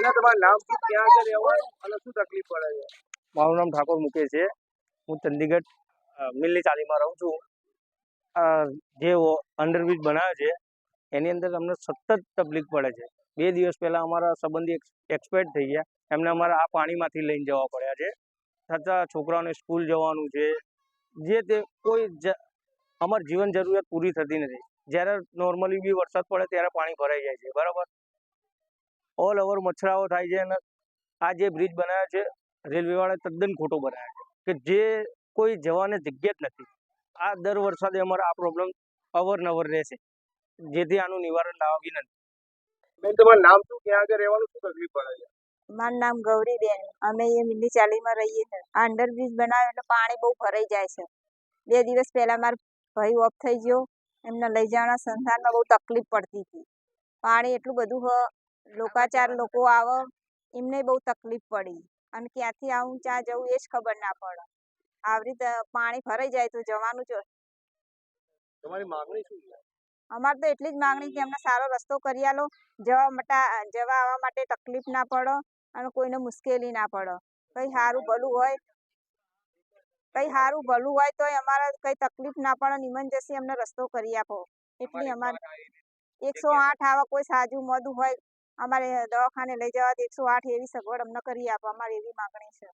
એના તમારું નામ શું? ક્યાં આગળ રહેવાનું અને શું તકલીફ પડે છે? મારું નામ ઠાકોર મુકેશ છે. હું ચંદીગઢ મિલની ચાલીમાં રહું છું. જે અંડરબ્રિજ બનાવ્યો છે, એની અંદર અમને સતત તકલીફ પડે છે. બે દિવસ પહેલાં અમારા સંબંધી એક્સપર્ટ થઈ ગયા. એમને અમારે આ પાણીમાંથી લઈને જવા પડ્યા છે. છતાં છોકરાઓને સ્કૂલ જવાનું છે. જે તે કોઈ અમારી જીવન જરૂરિયાત પૂરી થતી નથી. જ્યારે નોર્મલી બી વરસાદ પડે ત્યારે પાણી ભરાઈ જાય છે. બરાબર? ઓલ ઓવર મચ્છરાઓ થાય છે અને આ જે બ્રિજ બનાવ્યો છે રેલવેવાળાએ તદ્દન ખોટો બનાવ્યો છે. કે જે કોઈ જવાને જગ્યા જ નથી. આ દર વરસાદે અમારા આ પ્રોબ્લેમ અવરનવર રહેશે. જેથી આનું નિવારણ લાવવા વિનંતી બેન તમારું નામ શું? ક્યાં આગળ રહેવાનું શું તકલીફ પડે છે મારું નામ ગૌરીબેન. અમે એ મિલી ચાલીમાં રહીએ છીએ. આ અંડરબ્રિજ બનાવ્યો એટલે પાણી બહુ ભરાઈ જાય છે. બે દિવસ પહેલા મારો ભાઈ ઓફ થઈ ગયો. એમને લઈ જવાના સંસારમાં બહુ તકલીફ પડતી હતી. પાણી એટલું બધું હ લોકાચાર લોકો આવે એમને બહુ તકલીફ પડી. અને ક્યાંથી આવું ચા જવું એ જ ખબર ના પડે. આવી રીતે પાણી ભરાઈ જાય તો જવાનું જ તમારી માંગણી શું છે? અમારે તો એટલી જ માંગણી કે અમને સારો રસ્તો કરી આલો. જવા માટે જવા આવવા માટે તકલીફ ના પડે અને કોઈને મુશ્કેલી ના પડે. કઈ સારું ભલું હોય કઈ સારું ભલું હોય તોય અમારે કઈ તકલીફ ના પડે ઇમરજન્સી અમને રસ્તો કરી આપો. એટલી અમારે એકસો આઠ આવા કોઈ સાજુ મોદું હોય અમારે દવાખાને લઈ જવા એકસો આઠ એવી સગવડ અમને કરી આપો. અમારી એવી માંગણી છે.